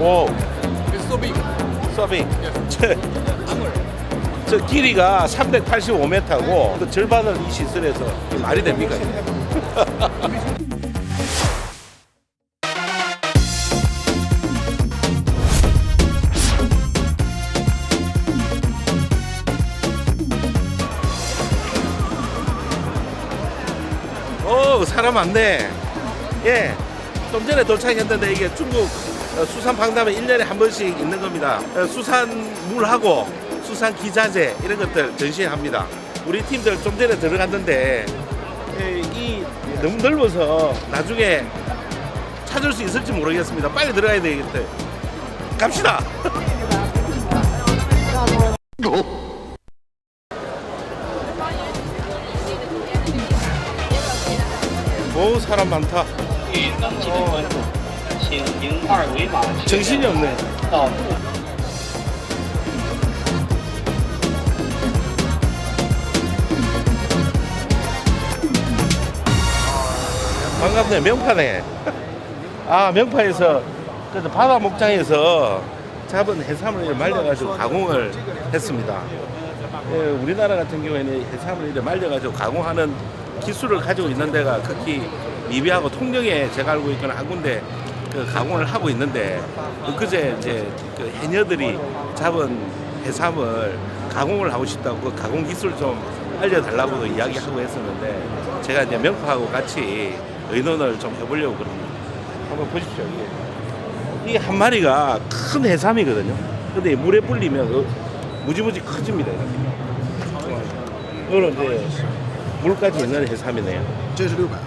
오, It's so big. 서빙. 저, 저 길이가 385m고 그 절반을 이 시설에서 이게 말이 됩니까? 오 사람 많네. 예. 좀 전에 도착했는데 이게 중국 어, 어, 수산 방담회 1년에 한 번씩 있는 겁니다. 어, 수산 물하고 수산 기자재 이런 것들 전시합니다. 우리 팀들 좀 전에 들어갔는데 이 너무 넓어서 나중에 찾을 수 있을지 모르겠습니다. 빨리 들어가야 되겠대. 갑시다. 오 뭐 사람 많다. 어. 请凭二维码 정신이 없네. 到 반갑네 명파네 아 명파에서 그 바다 목장에서 잡은 해삼을 이렇게 말려가지고 가공을 했습니다 예, 우리나라 같은 경우에는 해삼을 이렇게 말려가지고 가공하는 기술을 가지고 있는 데가 극히 미비하고 통영에 제가 알고 있거나 한 군데 그 가공을 하고 있는데 그제 이제 그 해녀들이 잡은 해삼을 가공을 하고 싶다고 그 가공 기술 좀 알려달라고 이야기하고 했었는데 제가 이제 명파하고 같이 의논을 좀 해보려고 그럽니다. 한번 보십시오. 이게, 이게 한 마리가 큰 해삼이거든요. 근데 물에 불리면 어, 무지무지 커집니다. 이거는 이제 물까지 있는 해삼이네요. 这是六百。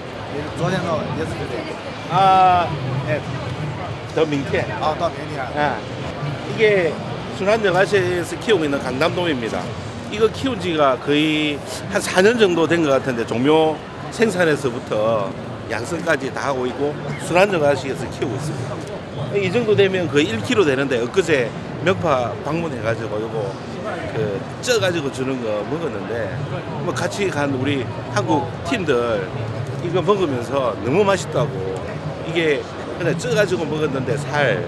昨天到的，也是这边， 아, 예. 더 민태. 啊，到明天， 아, 이게 순환여가시에서 키우고 있는 강남돔입니다. 이거 키운 지가 거의 한 4년 정도 된 것 같은데 종묘 생산에서부터 양성까지 다 하고 있고 순환여가시에서 키우고 있습니다. 이 정도 되면 거의 1kg 되는데 엊그제 명파 방문해가지고 요거 그 쪄가지고 주는 거 먹었는데 뭐 같이 간 우리 한국 팀들 이거 먹으면서 너무 맛있다고 이게 그냥 쪄가지고 먹었는데 살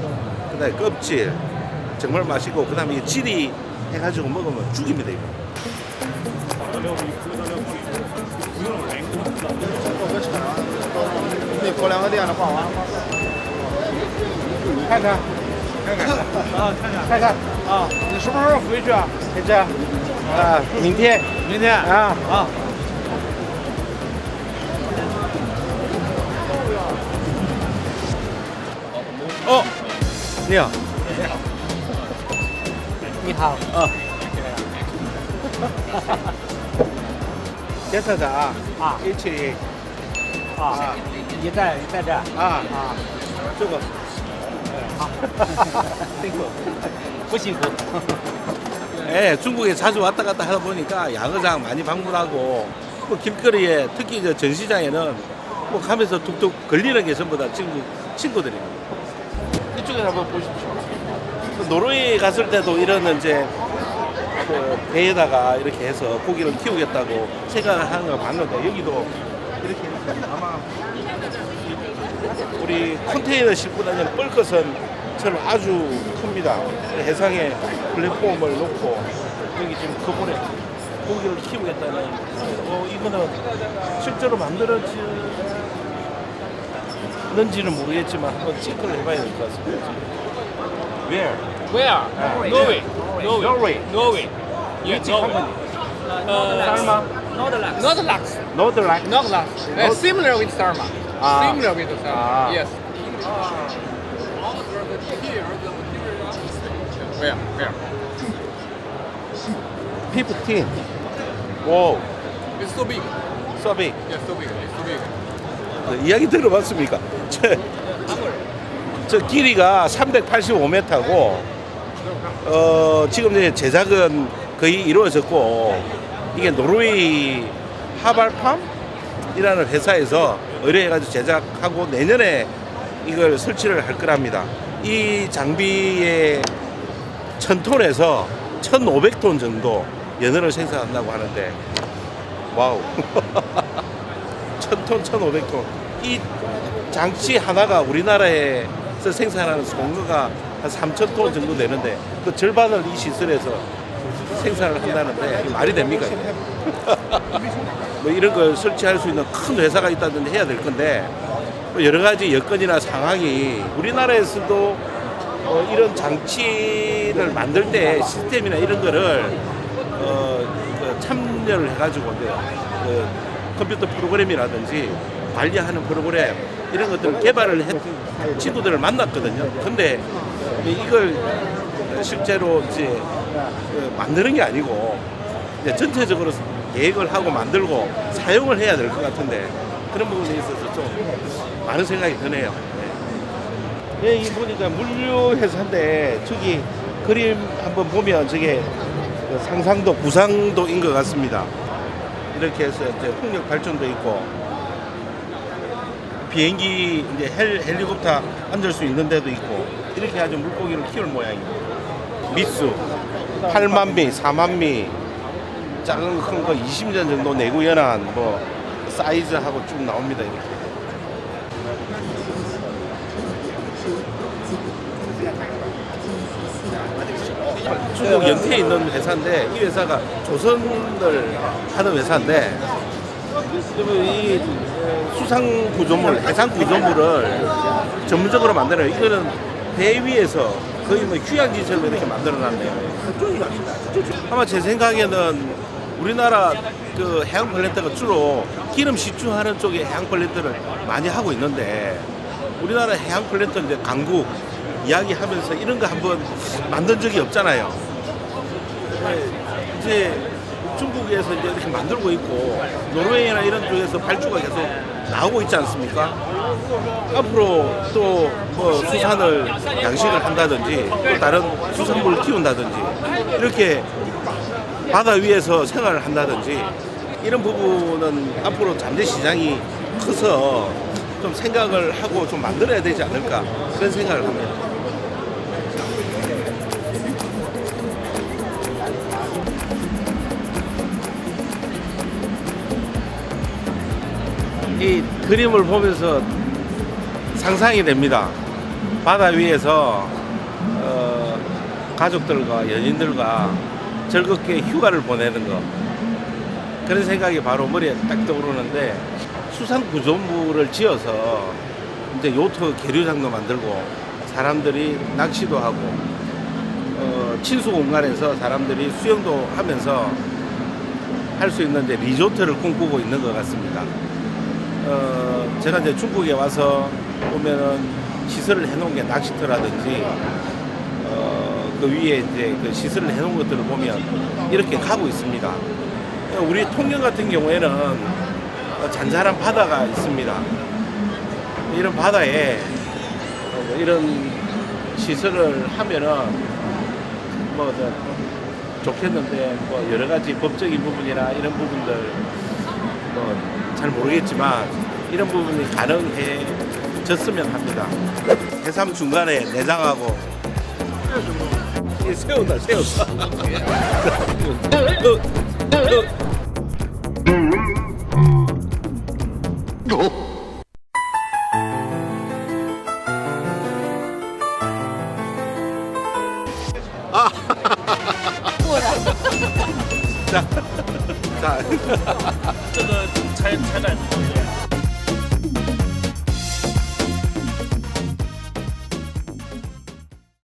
그다음에 껍질 정말 맛있고 그다음에 이 질이 해가지고 먹으면 죽입니다 이거. 那头两个店的画完了吗？看看看看，啊，看看，看看啊，你什么时候回去啊？这这啊，明天明天啊啊。 니야. 你好， 어. 대사장 啊 172啊，你在你在这儿 아, 啊， 저거 好， 땡큐. 不辛苦。 예, 중국에 자주 왔다 갔다 하다 보니까 양어장 많이 방문하고 뭐 길거리에 특히 저 전시장에는 뭐 가면서 툭툭 걸리는 게 전부 다 친구 친구들입니다. 이쪽에 한번 보십시오. 그 노르웨이 갔을 때도 이런 이제 그 배에다가 이렇게 해서 고기를 키우겠다고 생각을 하는 걸 봤는데 여기도 이렇게 아마 우리 컨테이너 싣고 다니는 뻘것은처럼 아주 큽니다. 해상에 플랫폼을 놓고 여기 지금 그물에 고기를 키우겠다는 어, 이거는 실제로 만들어 지는지는 모르겠지만 한번 체크를 해봐야 될 것 같습니다. Where? Where? Ah, Norway. yeah. Norway. Norway. Norway. Yeah, Norway. Uh, Sarma? Not Lux. Not Lux. Not like Not Lux. Uh, similar with Sarma. Ah. Similar with Sarma. Ah. Yes. Where? Where? 15. 오, It's so big. 서빙. Yes, so big. It's so big. 그 이야기 들어봤습니까? 저, 저 길이가 385m고 어, 지금 이제 제작은 거의 이루어졌고 이게 노르웨이 하발팜이라는 회사에서 의뢰해가지고 제작하고 내년에 이걸 설치를 할 거랍니다. 이 장비의 1000톤에서 1500톤 정도 연어를 생산한다고 하는데 와우 1000톤 1500톤 이 장치 하나가 우리나라에서 생산하는 송어가 한 3000톤 정도 되는데 그 절반을 이 시설에서 생산을 한다는데 말이 됩니까? 뭐 이런 걸 설치할 수 있는 큰 회사가 있다든지 해야 될 건데 뭐 여러 가지 여건이나 상황이 우리나라에서도 어, 이런 장치를 만들 때 시스템이나 이런 거를 어, 그 참여를 해가지고 이제 그 컴퓨터 프로그램이라든지 관리하는 프로그램 이런 것들을 개발을 해 친구들을 만났거든요. 근데 이걸 실제로 이제 그 만드는 게 아니고 이제 전체적으로 계획을 하고 만들고 사용을 해야 될 것 같은데 그런 부분에 있어서 좀 많은 생각이 드네요. 예, 이 보니까 물류 회사인데 저기 그림 한번 보면 저게 그 상상도 구상도인 것 같습니다. 이렇게 해서 이제 풍력 발전도 있고 비행기 이제 헬, 헬리콥터 앉을 수 있는 데도 있고 이렇게 아주 물고기를 키울 모양입니다. 미수 8만 미, 4만 미 작은 거 큰 거 20년 정도 내구 연한 뭐 사이즈하고 쭉 나옵니다 이렇게. 중국 연태에 있는 회사인데 이 회사가 조선을 하는 회사인데 이 수상 구조물, 해상 구조물을 전문적으로 만드는 이거는 배 위에서 거의 뭐 휴양지처럼 이렇게 만들어놨네요. 아마 제 생각에는 우리나라 그 해양 플랜트가 주로 기름 시추하는 쪽에 해양 플랜트를 많이 하고 있는데 우리나라 해양 플랜트 이제 강국 이야기하면서 이런 거 한번 만든 적이 없잖아요. 네, 이제 중국에서 이제 이렇게 만들고 있고 노르웨이나 이런 쪽에서 발주가 계속 나오고 있지 않습니까? 앞으로 또 뭐 수산을 양식을 한다든지 또 다른 수산물을 키운다든지 이렇게 바다 위에서 생활을 한다든지 이런 부분은 앞으로 잠재 시장이 커서 좀 생각을 하고 좀 만들어야 되지 않을까 그런 생각을 합니다. 이 그림을 보면서 상상이 됩니다. 바다 위에서 어, 가족들과 연인들과 즐겁게 휴가를 보내는 거 그런 생각이 바로 머리에 딱 떠오르는데 수상 구조물을 지어서 이제 요트 계류장도 만들고 사람들이 낚시도 하고 어, 친수 공간에서 사람들이 수영도 하면서 할 수 있는 이제 리조트를 꿈꾸고 있는 것 같습니다. 어, 제가 이제 중국에 와서 보면은 시설을 해놓은 게 낚시터라든지 어, 그 위에 이제 그 시설을 해놓은 것들을 보면 이렇게 가고 있습니다. 우리 통영 같은 경우에는 어, 잔잔한 바다가 있습니다. 이런 바다에 어, 뭐 이런 시설을 하면은 뭐 저, 좋겠는데 뭐 여러 가지 법적인 부분이나 이런 부분들 뭐 잘 모르겠지만 이런 부분이 가능해졌으면 합니다. 해삼 중간에 내장하고 새우다 새우. 어, 어. 자, 자. 拆拆袋子就